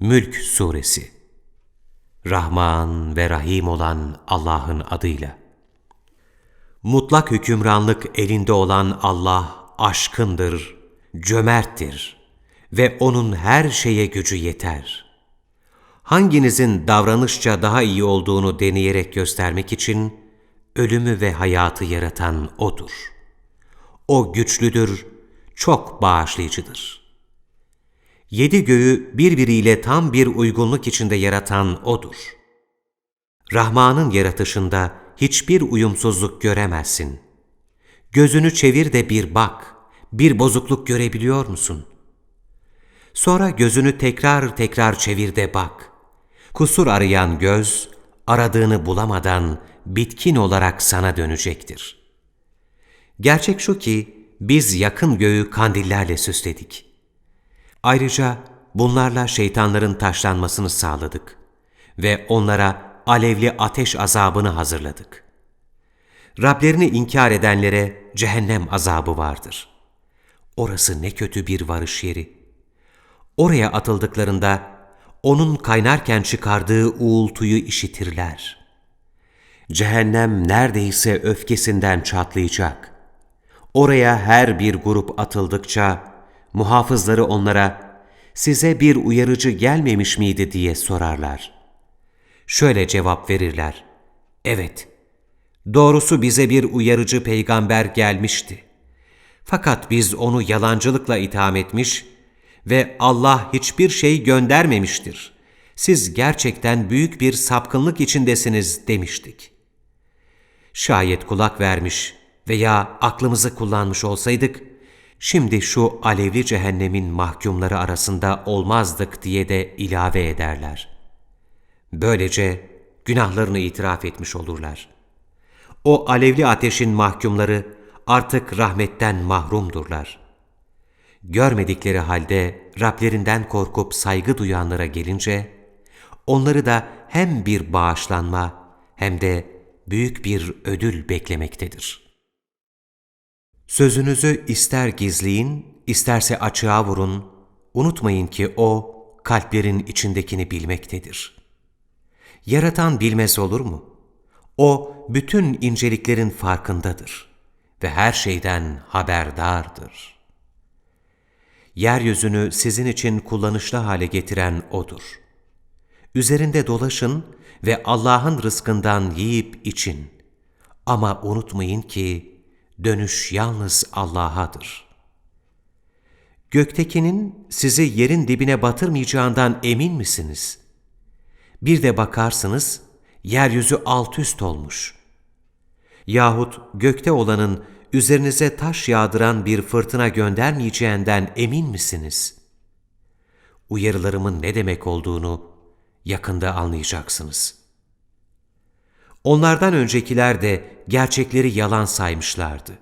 Mülk Suresi Rahman ve Rahim olan Allah'ın adıyla. Mutlak hükümranlık elinde olan Allah aşkındır, cömerttir ve O'nun her şeye gücü yeter. Hanginizin davranışça daha iyi olduğunu deneyerek göstermek için ölümü ve hayatı yaratan O'dur. O güçlüdür, çok bağışlayıcıdır.'' Yedi göğü birbiriyle tam bir uygunluk içinde yaratan O'dur. Rahman'ın yaratışında hiçbir uyumsuzluk göremezsin. Gözünü çevir de bir bak, bir bozukluk görebiliyor musun? Sonra gözünü tekrar tekrar çevir de bak. Kusur arayan göz, aradığını bulamadan bitkin olarak sana dönecektir. Gerçek şu ki, biz yakın göğü kandillerle süsledik. Ayrıca bunlarla şeytanların taşlanmasını sağladık ve onlara alevli ateş azabını hazırladık. Rablerini inkar edenlere cehennem azabı vardır. Orası ne kötü bir varış yeri. Oraya atıldıklarında onun kaynarken çıkardığı uğultuyu işitirler. Cehennem neredeyse öfkesinden çatlayacak. Oraya her bir grup atıldıkça muhafızları onlara size bir uyarıcı gelmemiş miydi diye sorarlar. Şöyle cevap verirler. Evet, doğrusu bize bir uyarıcı peygamber gelmişti. Fakat biz onu yalancılıkla itham etmiş ve Allah hiçbir şey göndermemiştir. Siz gerçekten büyük bir sapkınlık içindesiniz demiştik. Şayet kulak vermiş veya aklımızı kullanmış olsaydık, şimdi şu alevli cehennemin mahkumları arasında olmazdık diye de ilave ederler. Böylece günahlarını itiraf etmiş olurlar. O alevli ateşin mahkumları artık rahmetten mahrumdurlar. Görmedikleri halde Rablerinden korkup saygı duyanlara gelince, onları da hem bir bağışlanma hem de büyük bir ödül beklemektedir.'' Sözünüzü ister gizleyin, isterse açığa vurun, unutmayın ki O, kalplerin içindekini bilmektedir. Yaratan bilmez olur mu? O, bütün inceliklerin farkındadır ve her şeyden haberdardır. Yeryüzünü sizin için kullanışlı hale getiren O'dur. Üzerinde dolaşın ve Allah'ın rızkından yiyip için. Ama unutmayın ki, dönüş yalnız Allah'adır. Göktekinin sizi yerin dibine batırmayacağından emin misiniz? Bir de bakarsınız, yeryüzü alt üst olmuş. Yahut gökte olanın üzerinize taş yağdıran bir fırtına göndermeyeceğinden emin misiniz? Uyarılarımın ne demek olduğunu yakında anlayacaksınız.'' Onlardan öncekiler de gerçekleri yalan saymışlardı.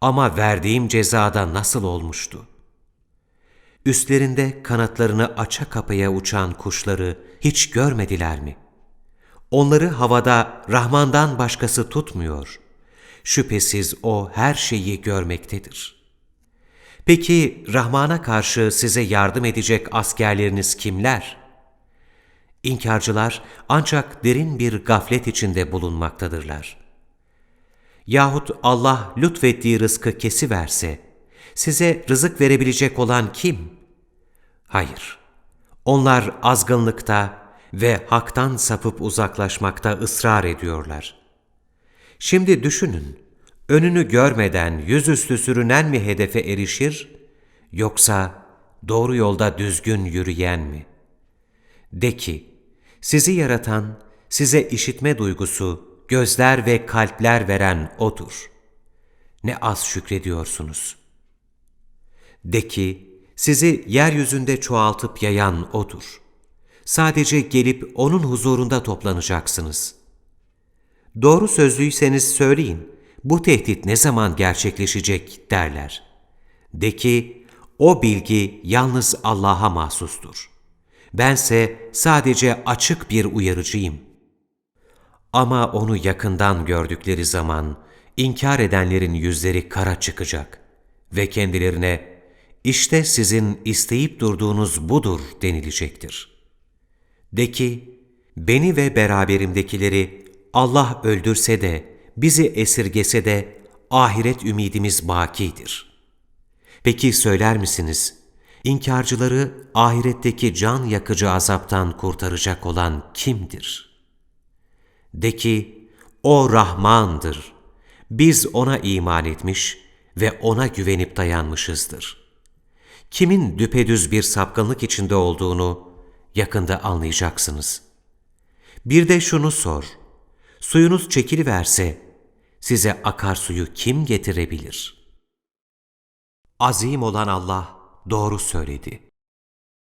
Ama verdiğim cezada nasıl olmuştu? Üstlerinde kanatlarını aça kapaya uçan kuşları hiç görmediler mi? Onları havada Rahman'dan başkası tutmuyor. Şüphesiz O her şeyi görmektedir. Peki Rahman'a karşı size yardım edecek askerleriniz kimler?'' İnkarcılar ancak derin bir gaflet içinde bulunmaktadırlar. Yahut Allah lütfettiği rızkı kesiverse, size rızık verebilecek olan kim? Hayır, onlar azgınlıkta ve haktan sapıp uzaklaşmakta ısrar ediyorlar. Şimdi düşünün, önünü görmeden yüzüstü sürünen mi hedefe erişir, yoksa doğru yolda düzgün yürüyen mi? De ki, sizi yaratan, size işitme duygusu, gözler ve kalpler veren O'dur. Ne az şükrediyorsunuz. De ki, sizi yeryüzünde çoğaltıp yayan O'dur. Sadece gelip O'nun huzurunda toplanacaksınız. Doğru sözlüyseniz söyleyin, bu tehdit ne zaman gerçekleşecek derler. De ki, o bilgi yalnız Allah'a mahsustur.'' Bense sadece açık bir uyarıcıyım. Ama onu yakından gördükleri zaman inkar edenlerin yüzleri kara çıkacak ve kendilerine işte sizin isteyip durduğunuz budur denilecektir. De ki, beni ve beraberimdekileri Allah öldürse de, bizi esirgese de ahiret ümidimiz bakidir. Peki söyler misiniz, inkarcıları ahiretteki can yakıcı azaptan kurtaracak olan kimdir? De ki, O Rahmandır. Biz O'na iman etmiş ve O'na güvenip dayanmışızdır. Kimin düpedüz bir sapkınlık içinde olduğunu yakında anlayacaksınız. Bir de şunu sor, suyunuz çekiliverse size akarsuyu kim getirebilir? Azim olan Allah doğru söyledi.